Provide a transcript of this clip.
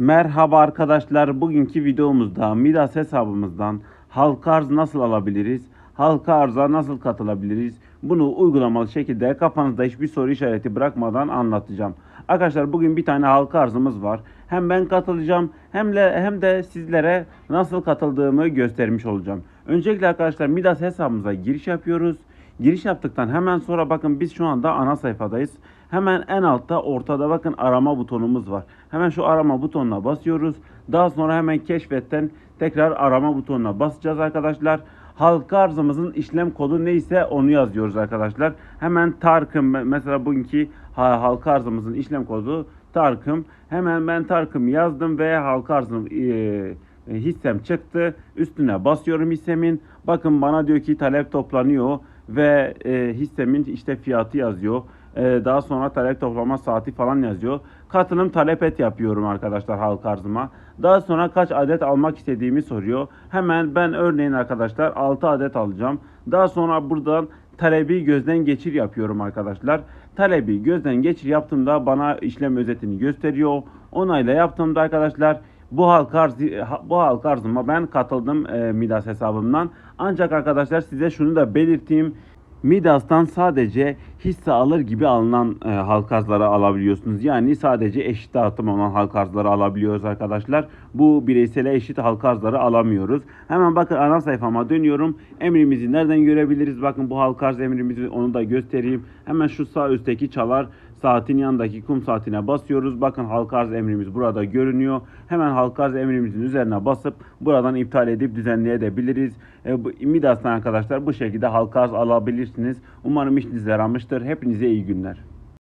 Merhaba arkadaşlar. Bugünkü videomuzda Midas hesabımızdan halka arz nasıl alabiliriz? Halka arza nasıl katılabiliriz? Bunu uygulamalı şekilde kafanızda hiçbir soru işareti bırakmadan anlatacağım. Arkadaşlar bugün bir tane halka arzımız var. Hem ben katılacağım hem de hem de sizlere nasıl katıldığımı göstermiş olacağım. Öncelikle arkadaşlar Midas hesabımıza giriş yapıyoruz. Giriş yaptıktan hemen sonra bakın biz şu anda ana sayfadayız. Hemen en altta ortada bakın arama butonumuz var. Hemen şu arama butonuna basıyoruz. Daha sonra hemen keşfetten tekrar arama butonuna basacağız arkadaşlar. Halka arzımızın işlem kodu neyse onu yazıyoruz arkadaşlar. Hemen Tarkım mesela bugünkü ha- halka arzımızın işlem kodu Tarkım. Hemen ben Tarkım yazdım ve halka arzım eee, hissem çıktı. Üstüne basıyorum hissemin. Bakın bana diyor ki talep toplanıyor ve e, hissemin işte fiyatı yazıyor. E, daha sonra talep toplama saati falan yazıyor. Katılım talep et yapıyorum arkadaşlar halka arzıma. Daha sonra kaç adet almak istediğimi soruyor. Hemen ben örneğin arkadaşlar 6 adet alacağım. Daha sonra buradan talebi gözden geçir yapıyorum arkadaşlar. Talebi gözden geçir yaptığımda bana işlem özetini gösteriyor. Onayla yaptığımda arkadaşlar bu halka arz, bu halka arzıma ben katıldım e, Midas hesabımdan. Ancak arkadaşlar size şunu da belirteyim. Midas'tan sadece hisse alır gibi alınan e, halka arzları alabiliyorsunuz. Yani sadece eşit dağıtım olan halka arzları alabiliyoruz arkadaşlar. Bu bireysele eşit halka arzları alamıyoruz. Hemen bakın ana sayfama dönüyorum. Emrimizi nereden görebiliriz? Bakın bu halka arz emrimizi onu da göstereyim. Hemen şu sağ üstteki çalar saatin yanındaki kum saatine basıyoruz. Bakın halka arz emrimiz burada görünüyor. Hemen halka arz emrimizin üzerine basıp buradan iptal edip düzenleyebiliriz. E, bu, Midas'tan arkadaşlar bu şekilde halka arz alabilirsiniz. Umarım işinize yaramıştır. Hepinize iyi günler.